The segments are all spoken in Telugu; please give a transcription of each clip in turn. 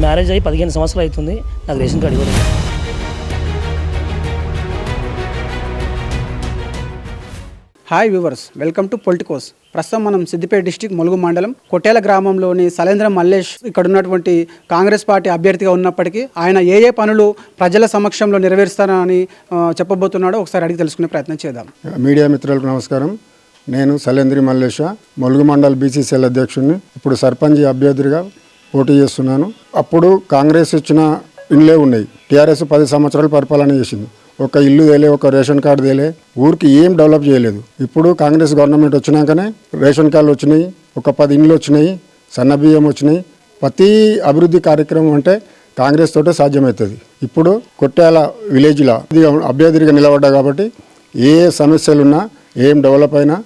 మ్యారేజ్ అయ్యి పదిహేను సంవత్సరాలు అవుతుంది. నాకు రేషన్ కార్డు ఇవ్వలేదు. Hi viewers welcome to Politicos. ప్రస్తుతం మనం సిద్దిపేట డిస్టిక్ ములుగు మండలం కొట్టేల గ్రామంలోని సలేంద్ర మల్లేష్ ఇక్కడ ఉన్నటువంటి కాంగ్రెస్ పార్టీ అభ్యర్థిగా ఉన్నప్పటికీ ఆయన ఏ ఏ పనులు ప్రజల సమక్షంలో నెరవేరుస్తారని ఆ, చెప్పబోతున్నాడో ఒకసారి అడిగి తెలుసుకునే ప్రయత్నం చేద్దాం. మీడియా మిత్రులకు నమస్కారం. నేను సలేంద్రి మల్లేష ములుగు మండల్ బీసీసీఎల్ అధ్యక్షుడిని ఇప్పుడు సర్పంచ్ అభ్యర్థిగా పోటీ చేస్తున్నాను. అప్పుడు కాంగ్రెస్ ఇచ్చిన ఇండ్లే ఉన్నాయి. టీఆర్ఎస్ పది సంవత్సరాలు పరిపాలన చేసింది. ఒక ఇల్లు తేలే ఒక రేషన్ కార్డు తేలే ఊరికి ఏం డెవలప్ చేయలేదు. ఇప్పుడు కాంగ్రెస్ గవర్నమెంట్ వచ్చినాకనే రేషన్ కార్డులు వచ్చినాయి ఒక పది ఇండ్లు వచ్చినాయి సన్న బియ్యం వచ్చినాయి. ప్రతి అభివృద్ధి కార్యక్రమం అంటే కాంగ్రెస్ తోటే సాధ్యమవుతుంది. ఇప్పుడు కొట్టాల విలేజ్లో ఇది అభ్యర్థిగా నిలబడ్డా కాబట్టి ఏ సమస్యలున్నా ఏం డెవలప్ అయినా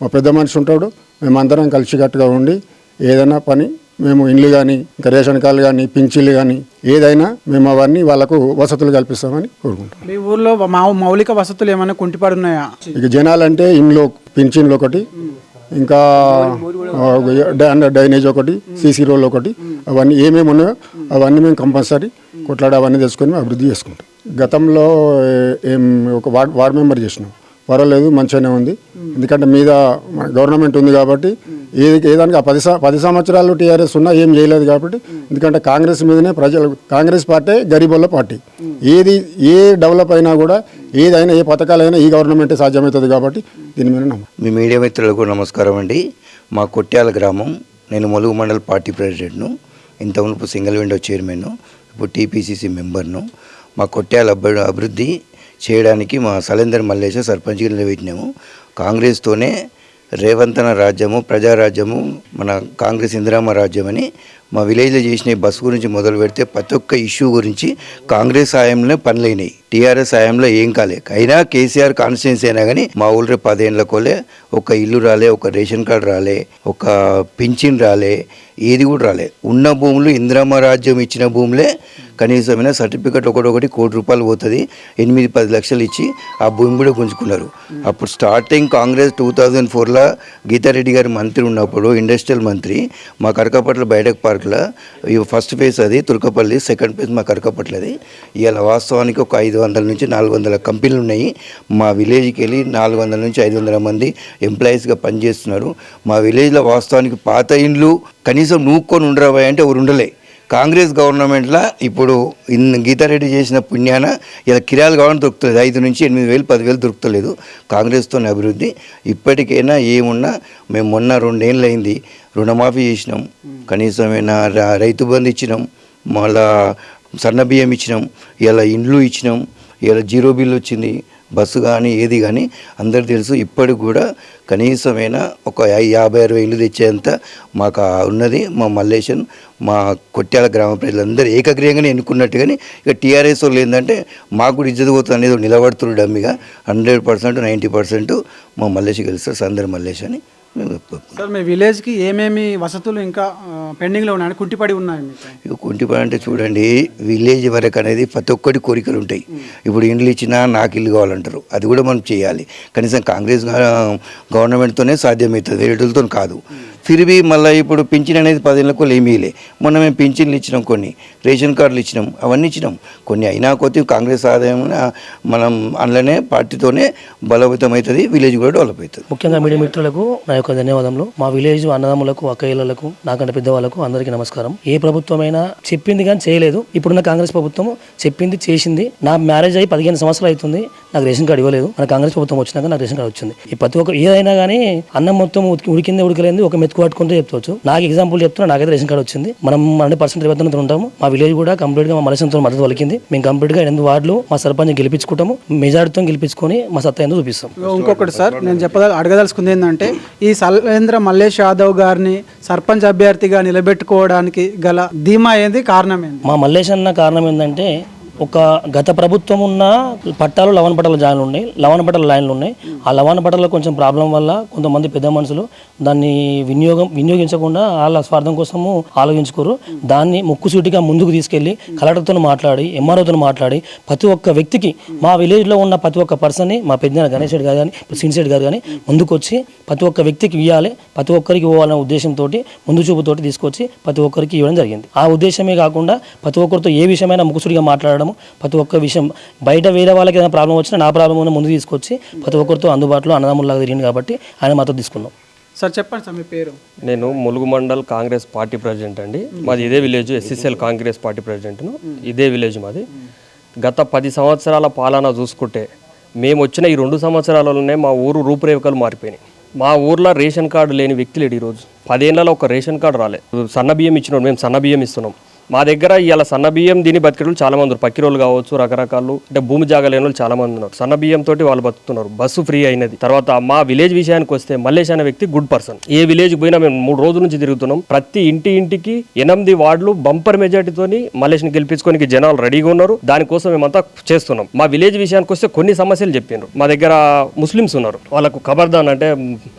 మా పెద్ద మనిషి ఉంటాడు. మేమందరం కలిసికట్టుగా ఉండి ఏదైనా పని మేము ఇండ్లు కానీ ఇంకా రేషన్ కార్డులు కానీ పింఛన్లు కానీ ఏదైనా మేము అవన్నీ వాళ్ళకు వసతులు కల్పిస్తామని కోరుకుంటాం మీ ఊర్లో మా మౌలిక వసతులు ఏమైనా కుంటిపడి ఉన్నాయా ఇక జనాలంటే ఇండ్లు పింఛన్లు ఒకటి ఇంకా ఆ, డా- డ్రైనేజ్ ఒకటి సీసీ రోడ్ ఒకటి అవన్నీ ఏమేమి ఉన్నాయో అవన్నీ మేము కంపల్సరీ కొట్లాడి అవన్నీ తెచ్చుకొని మేము అభివృద్ధి చేసుకుంటాం. గతంలో ఏ- ఒక వార్డ్ వార్డ్ మెంబర్ చేసినాం. పర్వాలేదు మంచిగానే ఉంది. ఎందుకంటే మీద గవర్నమెంట్ ఉంది కాబట్టి ఏది ఏదానికి ఆ పది పది సంవత్సరాలు టీఆర్ఎస్ ఉన్నా ఏం చేయలేదు కాబట్టి ఎందుకంటే కాంగ్రెస్ మీదనే ప్రజలు కాంగ్రెస్ పార్టీ గరీబుల పార్టీ. ఏది ఏ డెవలప్ అయినా కూడా ఏదైనా ఏ పథకాలైనా ఈ గవర్నమెంటే సాధ్యమవుతుంది కాబట్టి దీని మీద మీ మీడియా మిత్రులకు నమస్కారం అండి. మా కొట్యాల గ్రామం నేను ములుగు మండల్ పార్టీ ప్రెసిడెంట్ను ఇంతకుముందు సింగిల్ విండో చైర్మన్ ఇప్పుడు టీపీసీసీ మెంబర్ను మా కొట్యాల అభివృద్ధి చేయడానికి మా సలేందర్ మల్లేశ సర్పంచ్గా నిలబెట్టినాము. కాంగ్రెస్తోనే రేవంతన రాజ్యము ప్రజారాజ్యము మన కాంగ్రెస్ ఇందిరామ రాజ్యం అని మా విలేజ్లో చేసిన బస్సు గురించి మొదలు పెడితే ప్రతి ఒక్క ఇష్యూ గురించి కాంగ్రెస్ హాయంలో పనులైనాయి. టీఆర్ఎస్ హయాంలో ఏం కాలే. అయినా కేసీఆర్ కాన్స్టిట్యున్సీ అయినా కానీ మా ఊళ్ళో పదేళ్ళ కోలే ఒక ఇల్లు రాలే ఒక రేషన్ కార్డు రాలే ఒక పింఛన్ రాలే ఏది కూడా రాలే. ఉన్న భూములు ఇందిరామ రాజ్యం ఇచ్చిన భూములే కనీసమైన సర్టిఫికెట్ ఒకటొకటి కోటి రూపాయలు పోతుంది ఎనిమిది పది లక్షలు ఇచ్చి ఆ భూమి కూడా గుంజుకున్నారు. అప్పుడు స్టార్టింగ్ కాంగ్రెస్ టూ థౌజండ్ ఫోర్లో గీతారెడ్డి గారి మంత్రి ఉన్నప్పుడు ఇండస్ట్రియల్ మంత్రి మా కరకపట్ల బయటకు పార్క్లో ఫస్ట్ ఫేజ్ అది తుర్కపల్లి సెకండ్ ఫేజ్ మా కరకపట్లది. ఇవాళ వాస్తవానికి ఒక ఐదు వందల నుంచి నాలుగు వందల కంపెనీలు ఉన్నాయి. మా విలేజ్కి వెళ్ళి నాలుగు వందల నుంచి ఐదు వందల మంది ఎంప్లాయీస్గా పనిచేస్తున్నారు. మా విలేజ్లో వాస్తవానికి పాత ఇండ్లు కనీసం నూక్కొని ఉండరాబాయి అంటే ఎవరు ఉండలే. కాంగ్రెస్ గవర్నమెంట్లో ఇప్పుడు ఇన్ గీతారెడ్డి చేసిన పుణ్యాన ఇలా కిరాలు కావాలని దొరుకుతలేదు. ఐదు నుంచి ఎనిమిది వేలు పదివేలు దొరుకుతలేదు కాంగ్రెస్తో అభివృద్ధి. ఇప్పటికైనా ఏమున్నా మేము మొన్న రెండేళ్ళు అయింది రుణమాఫీ చేసినాం. కనీసమైనా రైతు బంధు ఇచ్చినాం. మళ్ళా బియ్యం ఇచ్చినాం ఇలా ఇండ్లు ఇచ్చినాం ఇలా జీరో బిల్ వచ్చింది బస్సు కానీ ఏది కానీ అందరు తెలుసు ఇప్పటికి కూడా కనీసమైన ఒక యాభై అరవై ఇల్లు తెచ్చేంత మాకు ఉన్నది మా మల్లేశన్ మా కొట్యాల గ్రామ ప్రజలందరూ ఏకగ్రీయంగానే ఎన్నుకున్నట్టుగాని ఇక టీఆర్ఎస్ వాళ్ళు ఏంటంటే మాకు కూడా ఇజ్జత పోతుంది అనేది నిలబడుతున్నారు డమ్మిగా. హండ్రెడ్ పర్సెంట్ నైంటీ పర్సెంట్ మా మల్లేష్ గెలుస్తారు సందర్ మల్లేష్ అని మేము సార్ మీ విలేజ్కి ఏమేమి వసతులు ఇంకా పెండింగ్లో ఉన్నాయి కుంటిపడి ఉన్నాయి కుంటిపని అంటే చూడండి విలేజ్ వరకు అనేది ప్రతి ఒక్కటి కోరికలు ఉంటాయి. ఇప్పుడు ఇండ్లు ఇచ్చినా నాకు ఇల్లు కావాలంటారు. అది కూడా మనం చేయాలి. కనీసం కాంగ్రెస్ గవర్నమెంట్తోనే సాధ్యమవుతుంది వేరేటలతో కాదు. ఫిరిబి మళ్ళీ ఇప్పుడు పింఛన్ అనేది పదేళ్ళకు ఏమీలే మొన్న మేము పింఛన్లు ఇచ్చినాం కొన్ని రేషన్ కార్డులు ఇచ్చినాం అవన్నీ ఇచ్చినాం. కొన్ని అయినా కొద్ది కాంగ్రెస్ ఆదాయం మనం అందులోనే పార్టీతోనే బలోపేతం అవుతుంది విలేజ్ కూడా డెవలప్ అవుతుంది. ముఖ్యంగా మీడియా మిత్రులకు నా యొక్క ధన్యవాదములు. మా విలేజ్ అన్నదమ్ములకు అక్కయ్యలకు నాకంటే పెద్దవాళ్ళకు అందరికీ నమస్కారం. ఏ ప్రభుత్వమైనా చెప్పింది కానీ చేయలేదు. ఇప్పుడున్న కాంగ్రెస్ ప్రభుత్వం చెప్పింది చేసింది. నా మ్యారేజ్ అయ్యి పదిహేను సంవత్సరాలు అవుతుంది. నాకు రేషన్ కార్డు ఇవ్వలేదు. మన కాంగ్రెస్ ప్రభుత్వం వచ్చినాక నాకు రేషన్ కార్డు వచ్చింది. ఈ ప్రతి ఒక్క ఏదైనా కానీ అన్నం మొత్తం ఉడికి- ఉడికింది ఉడకలేదు ఒక మెతుకు పట్టుకుంటే చెప్పుకోవచ్చు నాకు ఎగ్జాంపుల్ చెప్తున్నా నాకైతే రేషన్ కార్డు వచ్చింది. మనం హండ్రెడ్ పర్సెంట్ రేవంత్ ఉంటాము. మా విలేజ్ కూడా కంప్లీట్గా మా మలసంతో మద్దతు వలికింది మేము కంప్లీట్గా ఎనిమిది వార్డులు మా సర్పంచ్ గెలిపించుకుంటాము. మెజార్టీతో గెలిపించుకొని మా సత్తా ఎందుకు చూపిస్తాం. ఇంకొకటి సార్ నేను చెప్పదా అడగదలుచుకుంది ఏంటంటే ఈ సలేంద్ర మల్లేష్ యాదవ్ గారిని సర్పంచ్ అభ్యర్థిగా నిలబెట్టుకోవడానికి గల ధీమా ఏంది? కారణం ఏంది? మా మల్లేష్ అన్న కారణం ఏంటంటే ఒక గత ప్రభుత్వం ఉన్న పట్టాలు లవణ పట్టాల జాయిన్లు ఉన్నాయి లవణ పట్టాల లైన్లు ఉన్నాయి. ఆ లవణ పట్టాల కొంచెం ప్రాబ్లం వల్ల కొంతమంది పెద్ద మనుషులు దాన్ని వినియోగం వినియోగించకుండా వాళ్ళ స్వార్థం కోసము ఆలోచించుకోరు. దాన్ని ముక్కుసూటిగా ముందుకు తీసుకెళ్ళి కలెక్టర్తో మాట్లాడి ఎంఆర్ఓతో మాట్లాడి ప్రతి ఒక్క వ్యక్తికి మా విలేజ్లో ఉన్న ప్రతి ఒక్క పర్సన్ని మా పెద్ద గణేష్ రెడ్డి గారు కానీ సిన్సెడ్ గారు కానీ ముందుకొచ్చి ప్రతి ఒక్క వ్యక్తికి ఇవ్వాలి. ప్రతి ఒక్కరికి ఇవ్వాలనే ఉద్దేశంతో ముందు చూపుతోటి తీసుకొచ్చి ప్రతి ఒక్కరికి ఇవ్వడం జరిగింది. ఆ ఉద్దేశమే కాకుండా ప్రతి ఒక్కరితో ఏ విషయమైనా ముక్కుసూటిగా మాట్లాడడం ప్రతి ఒక్క విషయం బయట వేరే వాళ్ళకి ఏదైనా ప్రాబ్లం వచ్చినా నా ప్రాబ్లం ఉన్న ముందు తీసుకొచ్చి ప్రతి ఒక్కరితో అందుబాటులో అన్నదమ్ములాగా తిరిగింది కాబట్టి ఆయన మాతో తీసుకున్నాం. సార్ చెప్పండి సార్ మీ పేరు. నేను ములుగు మండల్ కాంగ్రెస్ పార్టీ ప్రెసిడెంట్ అండి. మాది ఇదే విలేజ్ ఎస్సీసీఎల్ కాంగ్రెస్ పార్టీ ప్రెసిడెంట్ను. ఇదే విలేజ్ మాది. గత పది సంవత్సరాల పాలన చూసుకుంటే మేము వచ్చిన ఈ రెండు సంవత్సరాలలోనే మా ఊరు రూపురేఖలు మారిపోయినాయి. మా ఊర్లో రేషన్ కార్డు లేని వ్యక్తి లేడు ఈరోజు. పదేళ్ళలో ఒక రేషన్ కార్డు రాలే. సన్న బియ్యం ఇచ్చినాడు మేము సన్న బియ్యం ఇస్తున్నాం. మా దగ్గర ఇలా సన్న బియ్యం దీని బతికేటోళ్ళు చాలామంది ఉన్నారు. పక్కిరోళ్ళు కావచ్చు రకరకాలు. అంటే భూమి జాగా లేని వాళ్ళు చాలామంది ఉన్నారు. సన్న బియ్యం తోటి వాళ్ళు బతుకుతున్నారు. బస్సు ఫ్రీ అయినది. తర్వాత మా విలేజ్ విషయానికి వస్తే మల్లేష్ అనే వ్యక్తి గుడ్ పర్సన్. ఏ విలేజ్ పోయినా మేము మూడు రోజుల నుంచి తిరుగుతున్నాం. ప్రతి ఇంటి ఇంటికి ఎనిమిది వార్డులు బంపర్ మెజార్టీతోని మల్లేష్ని గెలిపించుకోనికి జనాలు రెడీగా ఉన్నారు. దానికోసం మేమంతా చేస్తున్నాం. మా విలేజ్ విషయానికి వస్తే కొన్ని సమస్యలు చెప్పినారు మా దగ్గర ముస్లిమ్స్ ఉన్నారు. వాళ్ళకు ఖబర్దాన్ అంటే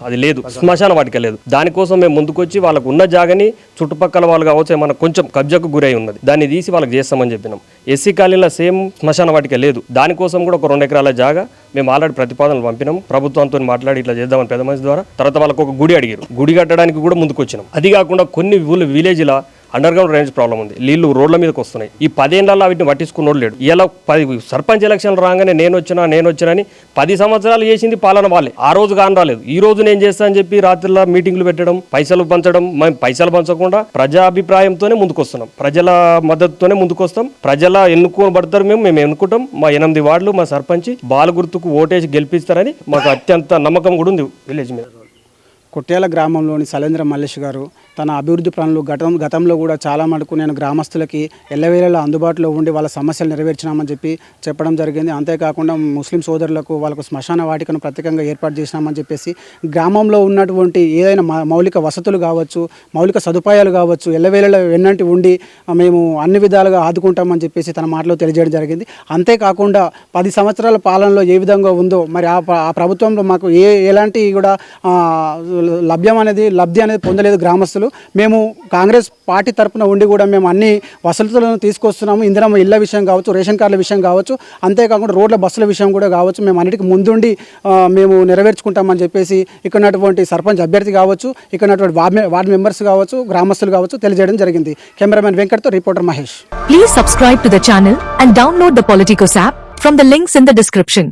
అది లేదు. శ్మశాన వాటికి లేదు. దానికోసం మేము ముందుకొచ్చి వాళ్ళకు ఉన్న జాగని చుట్టుపక్కల వాళ్ళు కావచ్చు ఏమన్నా కొంచెం కబ్జాకు గురై ఉన్నది. దాన్ని తీసి వాళ్ళకి చేస్తామని చెప్పినాం. ఎస్సీ కాలనీలో సేమ్ శ్మశాన వాటిక లేదు. దానికోసం కూడా ఒక రెండు ఎకరాల జాగా మేము ఆల్రెడీ ప్రతిపాదనలు పంపినాం. ప్రభుత్వంతో మాట్లాడి ఇట్లా చేద్దామని పెద్ద మనిషి ద్వారా తర్వాత వాళ్ళకు ఒక గుడి అడిగారు గుడి కట్టడానికి కూడా ముందుకు వచ్చినాం అది కాకుండా కొన్ని విలేజ్ల అండర్ గ్రౌండ్ డ్రైనేజ్ ప్రాబ్లం ఉంది. నీళ్ళు రోడ్ల మీదకి వస్తున్నాయి. ఈ పదేళ్ళలో వీటిని పట్టించుకున్నోడు లేడు. ఇలా పది సర్పంచ్ ఎలక్షన్లు రాగానే నేను వచ్చినా నేను వచ్చినని పది సంవత్సరాలు చేసింది పాలన వాళ్ళే. ఆ రోజు కాని రాలేదు. ఈ రోజు నేను చేస్తా అని చెప్పి రాత్రిలో మీటింగ్లు పెట్టడం పైసలు పంచడం మేము పైసలు పంచకుండా ప్రజాభిప్రాయంతోనే ముందుకొస్తున్నాం. ప్రజల మద్దతుతోనే ముందుకొస్తాం. ప్రజల ఎన్నుకోబడతారు మేము మేము ఎన్నుకుంటాం. మా ఎనిమిది వార్డులు మా సర్పంచ్ బాల గుర్తుకు ఓటేసి గెలిపిస్తారని మాకు అత్యంత నమ్మకం కూడా ఉంది విలేజ్ మీద. కొట్టేల గ్రామంలోని సలేంద్ర మల్లేష్ గారు తన అభివృద్ధి పనులు గతం గతంలో కూడా చాలా మటుకు నేను గ్రామస్తులకి ఎల్లవేళలా అందుబాటులో ఉండి వాళ్ళ సమస్యలు నెరవేర్చినామని చెప్పి చెప్పడం జరిగింది. అంతేకాకుండా ముస్లిం సోదరులకు వాళ్ళకు శ్మశాన వాటికను ప్రత్యేకంగా ఏర్పాటు చేసినామని చెప్పేసి గ్రామంలో ఉన్నటువంటి ఏదైనా మౌలిక వసతులు కావచ్చు మౌలిక సదుపాయాలు కావచ్చు ఎల్లవేళలా వెన్నంటి ఉండి మేము అన్ని విధాలుగా ఆదుకుంటామని చెప్పేసి తన మాటలో తెలియజేయడం జరిగింది. అంతేకాకుండా పది సంవత్సరాల పాలనలో ఏ విధంగా ఉందో మరి ఆ ఆ ప్రభుత్వంలో మాకు ఏ ఎలాంటి కూడా లభ్యం అనేది లబ్ధి అనేది పొందలేదు గ్రామస్తులు. మేము కాంగ్రెస్ పార్టీ తరపున ఉండి కూడా మేము అన్ని వసతులను తీసుకొస్తున్నాము. ఇందిరమ్మ ఇళ్ళ విషయం కావచ్చు రేషన్ కార్డుల విషయం కావచ్చు అంతేకాకుండా రోడ్ల బస్సుల విషయం కూడా కావచ్చు. మేము అన్నిటికీ ముందుండి మేము నెరవేర్చుకుంటామని చెప్పేసి ఇక్కడ ఉన్నటువంటి సర్పంచ్ అభ్యర్థి కావచ్చు ఇక్కడ ఉన్నటువంటి వార్డ్ వార్డ్ మెంబర్స్ కావచ్చు గ్రామస్తులు కావచ్చు తెలియజేయడం జరిగింది. Cameraman వెంకట్తో reporter Mahesh. Please subscribe to the channel and download the Politicos app from the links in the description